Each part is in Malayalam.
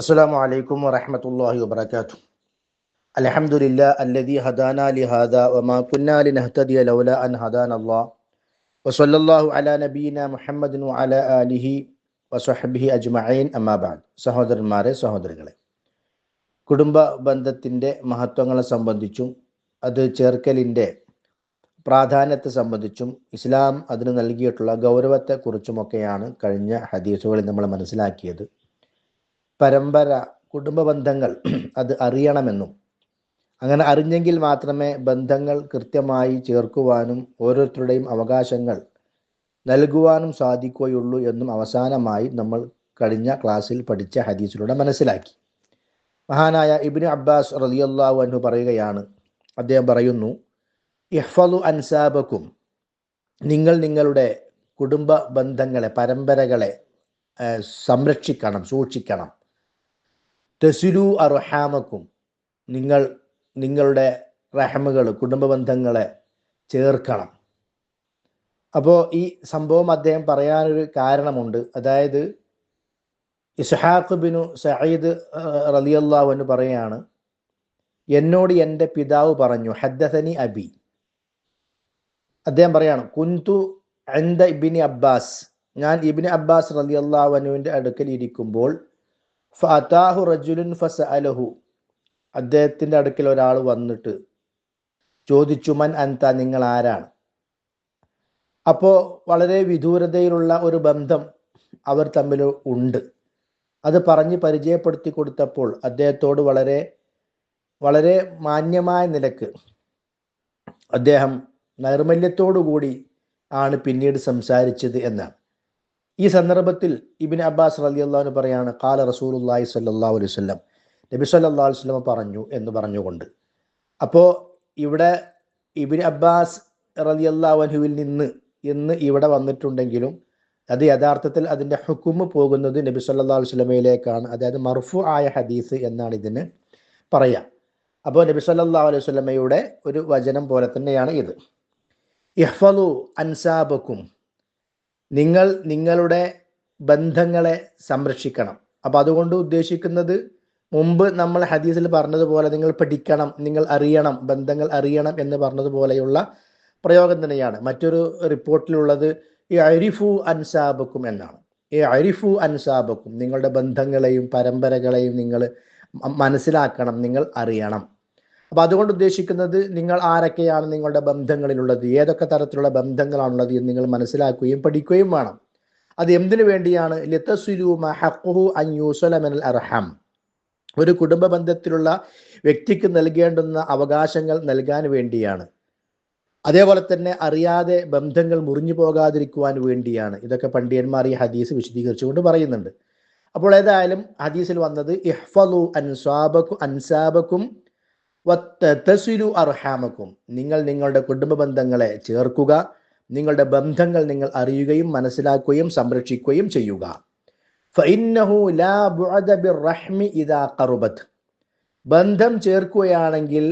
السلام عليكم ورحمة الله وبركاته الحمد لله الذي هدانا لهذا وما كنا لنهتدي لولا أن هدانا الله وصلى الله على نبينا محمد وعلى آله وصحبه أجمعين أما بعد سهودر ماري سهودر غلي കുടുംബ ബന്ധത്തിന്റെ മഹത്വങ്ങളെ സംബന്ധിച്ചും അത് ചേർക്കലിന്റെ പ്രാധാന്യത്തെ സംബന്ധിച്ചും ഇസ്ലാം അതിന് നൽകിയിട്ടുള്ള ഗൗരവത്തെക്കുറിച്ചുമൊക്കെയാണ് കഴിഞ്ഞ ഹദീസുകളിൽ നമ്മൾ മനസ്സിലാക്കിയത് പരമ്പര കുടുംബ ബന്ധങ്ങൾ അത് അറിയണമെന്നും അങ്ങനെ അറിഞ്ഞെങ്കിൽ മാത്രമേ ബന്ധങ്ങൾ കൃത്യമായി ചേർക്കുവാനും ഓരോരുത്തരുടെയും അവകാശങ്ങൾ നൽകുവാനും സാധിക്കുകയുള്ളൂ എന്നും അവസാനമായി നമ്മൾ കഴിഞ്ഞ ക്ലാസ്സിൽ പഠിച്ച ഹദീസിലൂടെ മനസ്സിലാക്കി. മഹാനായ ഇബിന് അബ്ബാസ് റലിയല്ലാഹു അൻഹു പറയുകയാണ് അദ്ദേഹം പറയുന്നു ഇഹ്ഫലു അൻസാബക്കും നിങ്ങൾ നിങ്ങളുടെ കുടുംബ ബന്ധങ്ങളെ പരമ്പരകളെ സംരക്ഷിക്കണം സൂക്ഷിക്കണം. തെസിലു അർഹാമക്കും. നിങ്ങൾ നിങ്ങളുടെ റഹമുകൾ കുടുംബ ബന്ധങ്ങളെ ചേർക്കണം. അപ്പോൾ ഈ സംഭവം അദ്ദേഹം പറയാനൊരു കാരണമുണ്ട്. അതായത് ഇസ്ഹാഖ് ബിനു സയ്യിദ് റലിയല്ലാഹു എന്ന് പറയാണ് എന്നോട് എന്റെ പിതാവ് പറഞ്ഞു ഹദ്ദസനി അബി. അദ്ദേഹം പറയാണ് കുന്തു എന്ത ഇബിനി അബ്ബാസ്. ഞാൻ ഇബിന് അബ്ബാസ് റലി അള്ളാഹുവിന്റെ അടുക്കൽ ഇരിക്കുമ്പോൾ ഫാഹു റജുലുൻ ഫസ് അലഹു അദ്ദേഹത്തിന്റെ അടുക്കൽ ഒരാൾ വന്നിട്ട് ചോദിച്ചു മൻ അൻത നിങ്ങൾ ആരാണ്? അപ്പോൾ വളരെ വിദൂരതയിലുള്ള ഒരു ബന്ധം അവർ തമ്മിൽ ഉണ്ട്. അത് പറഞ്ഞ് പരിചയപ്പെടുത്തി കൊടുത്തപ്പോൾ അദ്ദേഹത്തോട് വളരെ വളരെ മാന്യമായ നിലയ്ക്ക് അദ്ദേഹം നൈർമല്യത്തോടു കൂടി ആണ് പിന്നീട് സംസാരിച്ചത് എന്നാണ് ഈ സന്ദർഭത്തിൽ ഇബിൻ അബ്ബാസ് റലി അള്ളഹാന് പറയാണ് കാല റസൂലുല്ലാഹി സല്ലാ അലൈഹി നബി സല്ലാ വസ്ലമ പറഞ്ഞു എന്ന് പറഞ്ഞുകൊണ്ട്. അപ്പോ ഇവിടെ ഇബിൻ അബ്ബാസ് റലി അള്ളാഹുവിൽ നിന്ന് എന്ന് ഇവിടെ വന്നിട്ടുണ്ടെങ്കിലും അത് യഥാർത്ഥത്തിൽ അതിന്റെ ഹുക്കുമ് പോകുന്നത് നബി സല്ലാ വസ്ലമയിലേക്കാണ് അതായത് മർഫു ആയ ഹദീസ് എന്നാണ് ഇതിന് പറയാം. അപ്പോൾ നബി സല്ലാ അലൈഹി സ്വലമയുടെ ഒരു വചനം പോലെ തന്നെയാണ് ഇത്. ഇഹ്ഫലു അൻസാബക്കും നിങ്ങൾ നിങ്ങളുടെ ബന്ധങ്ങളെ സംരക്ഷിക്കണം. അപ്പം അതുകൊണ്ട് ഉദ്ദേശിക്കുന്നത് മുമ്പ് നമ്മൾ ഹദീസിൽ പറഞ്ഞതുപോലെ നിങ്ങൾ പഠിക്കണം നിങ്ങൾ അറിയണം ബന്ധങ്ങൾ അറിയണം എന്ന് പറഞ്ഞതുപോലെയുള്ള പ്രയോഗം തന്നെയാണ്. മറ്റൊരു റിപ്പോർട്ടിലുള്ളത് ഈ അരിഫു അൻസാബക്കും എന്നാണ്. ഈ അരിഫു അൻസാബക്കും നിങ്ങളുടെ ബന്ധങ്ങളെയും പരമ്പരകളെയും നിങ്ങൾ മനസ്സിലാക്കണം നിങ്ങൾ അറിയണം. അപ്പൊ അതുകൊണ്ട് ഉദ്ദേശിക്കുന്നത് നിങ്ങൾ ആരൊക്കെയാണ് നിങ്ങളുടെ ബന്ധങ്ങളിലുള്ളത്? ഏതൊക്കെ തരത്തിലുള്ള ബന്ധങ്ങളാണുള്ളത് എന്ന് നിങ്ങൾ മനസ്സിലാക്കുകയും പഠിക്കുകയും വേണം. അത് എന്തിനു വേണ്ടിയാണ്? അർഹം. ഒരു കുടുംബ ബന്ധത്തിലുള്ള വ്യക്തിക്ക് നൽകേണ്ടുന്ന അവകാശങ്ങൾ നൽകാൻ വേണ്ടിയാണ്. അതേപോലെ തന്നെ അറിയാതെ ബന്ധങ്ങൾ മുറിഞ്ഞു പോകാതിരിക്കുവാൻ വേണ്ടിയാണ്. ഇതൊക്കെ പണ്ഡിയന്മാർ ഈ ഹദീസ് വിശദീകരിച്ചുകൊണ്ട് പറയുന്നുണ്ട്. അപ്പോൾ ഏതായാലും ഹദീസിൽ വന്നത് ഇഹ്ഫലു അൻസാബക്കും അൻസാബക്കും വത്തസിലു അർഹാമക്കും. നിങ്ങൾ നിങ്ങളുടെ കുടുംബ ബന്ധങ്ങളെ ചേർക്കുക. നിങ്ങളുടെ ബന്ധങ്ങൾ നിങ്ങൾ അറിയുകയും മനസ്സിലാക്കുകയും സംരക്ഷിക്കുകയും ചെയ്യുക. ബന്ധം ചേർക്കുകയാണെങ്കിൽ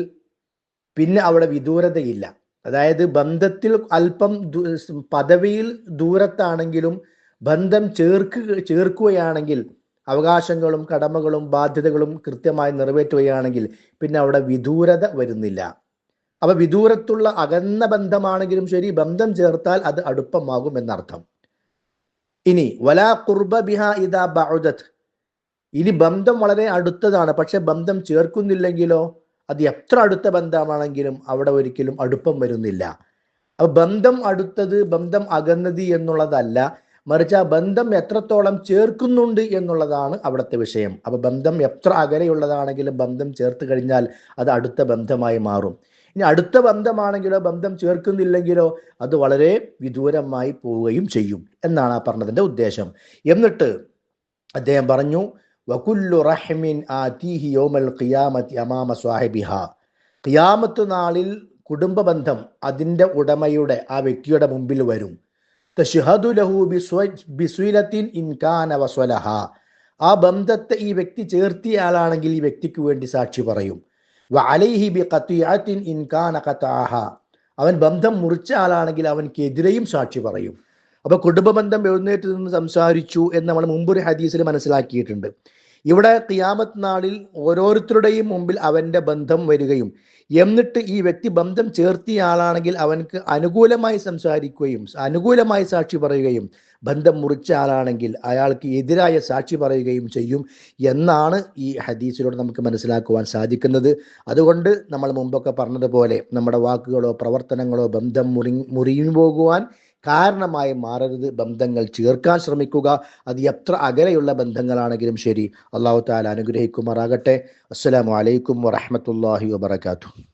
പിന്നെ അവിടെ വിദൂരതയില്ല. അതായത് ബന്ധത്തിൽ അല്പം പദവിയിൽ ദൂരത്താണെങ്കിലും ബന്ധം ചേർക്ക് ചേർക്കുകയാണെങ്കിൽ അവകാശങ്ങളും കടമകളും ബാധ്യതകളും കൃത്യമായി നിറവേറ്റുകയാണെങ്കിൽ പിന്നെ അവിടെ വിദൂരത വരുന്നില്ല. അപ്പൊ വിദൂരത്തുള്ള അകന്ന ബന്ധമാണെങ്കിലും ശരി ബന്ധം ചേർത്താൽ അത് അടുപ്പമാകും എന്നർത്ഥം. ഇനി വലാ കുർബ ബിഹ ഇതാ ബൗദത്ത് ഇനി ബന്ധം വളരെ അടുത്തതാണ്. പക്ഷെ ബന്ധം ചേർക്കുന്നില്ലെങ്കിലോ അത് എത്ര അടുത്ത ബന്ധമാണെങ്കിലും അവിടെ ഒരിക്കലും അടുപ്പം വരുന്നില്ല. അപ്പൊ ബന്ധം അടുത്തത് ബന്ധം അകന്നത് എന്നുള്ളതല്ല മറിച്ച് ആ ബന്ധം എത്രത്തോളം ചേർക്കുന്നുണ്ട് എന്നുള്ളതാണ് അവിടുത്തെ വിഷയം. അപ്പൊ ബന്ധം എത്ര അകലെയുള്ളതാണെങ്കിലും ബന്ധം ചേർത്ത് കഴിഞ്ഞാൽ അത് അടുത്ത ബന്ധമായി മാറും. ഇനി അടുത്ത ബന്ധമാണെങ്കിലോ ബന്ധം ചേർക്കുന്നില്ലെങ്കിലോ അത് വളരെ വിദൂരമായി പോവുകയും ചെയ്യും എന്നാണ് ആ പറഞ്ഞതിന്റെ ഉദ്ദേശം. എന്നിട്ട് അദ്ദേഹം പറഞ്ഞു വകുല്ലു റഹ്മിൻ ആതീഹി യൗമൽ ഖിയാമത്ത് അമാമ സ്വാഹിബിഹ ഖിയാമത്ത് നാളിൽ കുടുംബ ബന്ധം അതിന്റെ ഉടമയുടെ ആ വ്യക്തിയുടെ മുമ്പിൽ വരും. ആ ബന്ധത്തെ ഈ വ്യക്തി ചേർത്തിയ ആളാണെങ്കിൽ ഈ വ്യക്തിക്ക് വേണ്ടി സാക്ഷി പറയും. അവൻ ബന്ധം മുറിച്ച ആളാണെങ്കിൽ അവൻക്കെതിരെയും സാക്ഷി പറയും. അപ്പൊ കുടുംബ ബന്ധം എഴുന്നേറ്റ് നിന്ന് സംസാരിച്ചു എന്ന് നമ്മൾ മുമ്പൊരു ഹദീസിൽ മനസ്സിലാക്കിയിട്ടുണ്ട്. ഇവിടെ തിയാമത്ത് നാളിൽ ഓരോരുത്തരുടെയും മുമ്പിൽ അവന്റെ ബന്ധം വരികയും എന്നിട്ട് ഈ വ്യക്തി ബന്ധം ചേർത്തിയ ആളാണെങ്കിൽ അവനക്ക് അനുകൂലമായി സംസാരിക്കുകയും അനുകൂലമായി സാക്ഷി പറയുകയും ബന്ധം മുറിച്ച ആളാണെങ്കിൽ അയാൾക്ക് എതിരായ സാക്ഷി പറയുകയും ചെയ്യും എന്നാണ് ഈ ഹദീസിലൂടെ നമുക്ക് മനസ്സിലാക്കുവാൻ സാധിക്കുന്നത്. അതുകൊണ്ട് നമ്മൾ മുമ്പൊക്കെ പറഞ്ഞതുപോലെ നമ്മുടെ വാക്കുകളോ പ്രവർത്തനങ്ങളോ ബന്ധം മുറി മുറിഞ്ഞു പോകുവാൻ കാരണമായി മാറരുത്. ബന്ധങ്ങൾ ചേർക്കാൻ ശ്രമിക്കുക. അത് എത്ര അകലെയുള്ള ബന്ധങ്ങളാണെങ്കിലും ശരി. അള്ളാഹു താല അനുഗ്രഹിക്കുമാറാകട്ടെ. അസ്സലാമു അലൈക്കും വറഹമത്തല്ലാഹി വബർക്കാത്തു